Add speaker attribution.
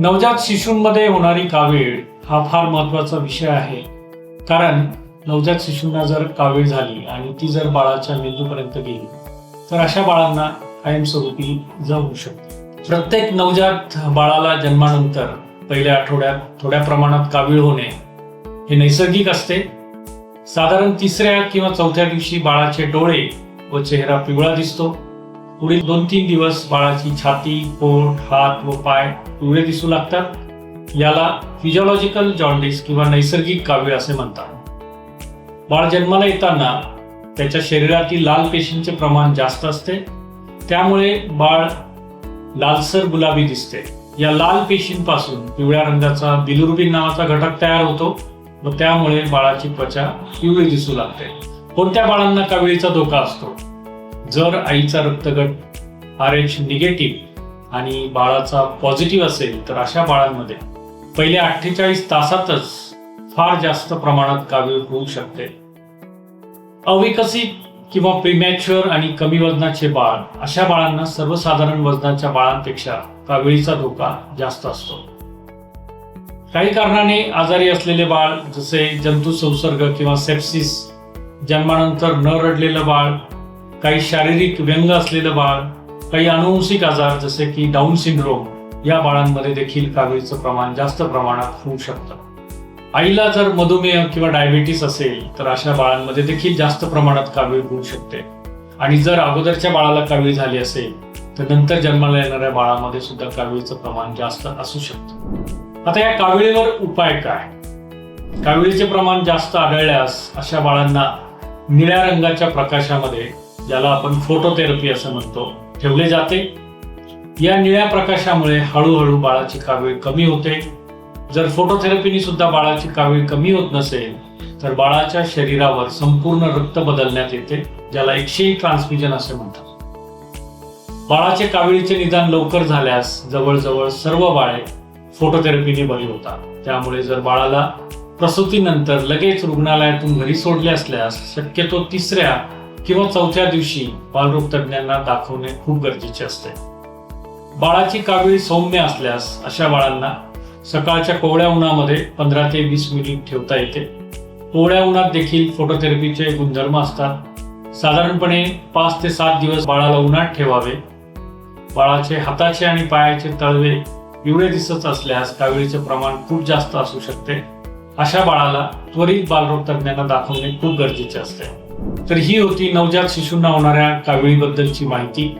Speaker 1: नवजात शिशूंमध्ये होणारी कावीळ हा फार महत्त्वाचा विषय आहे. कारण नवजात शिशूंना जर कावीळ झाली आणि ती जर बाळाच्या मेंदूपर्यंत गेली तर अशा बाळांना कायमस्वरूपी जाऊ शकते. प्रत्येक नवजात बाळाला जन्मानंतर पहिल्या आठवड्यात थोड्या प्रमाणात कावीळ होणे हे नैसर्गिक असते. साधारण तिसऱ्या किंवा चौथ्या दिवशी बाळाचे डोळे व चेहरा पिवळा दिसतो. पुढील दोन तीन दिवस बाळाची छाती पोट हात व पाय पिवळे दिसू लागतात. याला फिजिओलॉजिकल जॉन्डिस किंवा नैसर्गिक कावीळ असे म्हणतात. बाळ जन्माला येताना त्याच्या शरीरातील लाल पेशींचे प्रमाण जास्त असते. त्यामुळे बाळ लालसर गुलाबी दिसते. या लाल पेशींपासून पिवळ्या रंगाचा बिलुरुबिन नावाचा घटक तयार होतो व त्यामुळे बाळाची त्वचा पिवळी दिसू लागते. कोणत्या बाळांना काविळीचा धोका असतो? जर आईचा रक्तगट आर एच निगेटिव्ह आणि बाळाचा पॉझिटिव्ह असेल तर अशा बाळांमध्ये पहिल्या अठ्ठेचाळीस तासातच फार जास्त प्रमाणात कावीळ होऊ शकते. अविकसित किंवा प्रिमॅच्युअर आणि कमी वजनाचे बाळ अशा बाळांना सर्वसाधारण वजनाच्या बाळांपेक्षा काविळीचा धोका जास्त असतो. काही कारणाने आजारी असलेले बाळ जसे जंतू संसर्ग किंवा सेप्सिस जन्मानंतर न रडलेलं बाळ काही शारीरिक व्यंग असलेलं बाळ काही अनुवंशिक आजार जसे की डाऊन सिंड्रोम या बाळांमध्ये देखील कावीळचं प्रमाण जास्त प्रमाणात होऊ शकतं. आईला जर मधुमेह किंवा डायबिटीस असेल तर अशा बाळांमध्ये देखील जास्त प्रमाणात कावीळ होऊ शकते. आणि जर अगोदरच्या बाळाला कावीळ झाली असेल तर नंतर जन्माला येणाऱ्या बाळामध्ये सुद्धा कावीळचं प्रमाण जास्त असू शकतं. आता या काविळीवर उपाय काय? काविळीचे प्रमाण जास्त आढळल्यास अशा बाळांना निळ्या रंगाच्या प्रकाशामध्ये ज्याला आपण फोटोथेरपी असं म्हणतो ठेवले जाते. या निळ्या प्रकाशामुळे हळूहळू बाळाची कावीळ कमी होते. जर फोटोथेरपीने सुद्धा बाळाची कावीळ कमी होत नसेल तर बाळाच्या शरीरावर संपूर्ण रक्त बदलण्यात येते ज्याला एकशे ट्रान्समिजन असे म्हणतात. बाळाचे कावीळीचे निदान लवकर झाल्यास जवळजवळ सर्व बाळे फोटोथेरपीने बरी होतात. त्यामुळे जर बाळाला प्रसूतीनंतर लगेच रुग्णालयातून घरी सोडले असल्यास शक्यतो तिसऱ्या किंवा चौथ्या दिवशी बालरोग तज्ञांना दाखवणे खूप गरजेचे असते. बाळाची कावीळ सौम्य असल्यास अशा बाळांना सकाळच्या कोवळ्या उन्हामध्ये पंधरा ते वीस मिनिट ठेवता येते. कोवळ्या उन्हात देखील फोटोथेरपीचे गुणधर्म असतात. साधारणपणे पाच ते सात दिवस बाळाला उन्हात ठेवावे. बाळाचे हाताचे आणि पायाचे तळवे पिवळे दिसत असल्यास काविळीचे प्रमाण खूप जास्त असू शकते. अशा बाळाला त्वरित बालरोग तज्ञांना दाखवणे खूप गरजेचे असते. तर ही होती नवजात शिशूंना होणाऱ्या काविळीबद्दलची माहिती.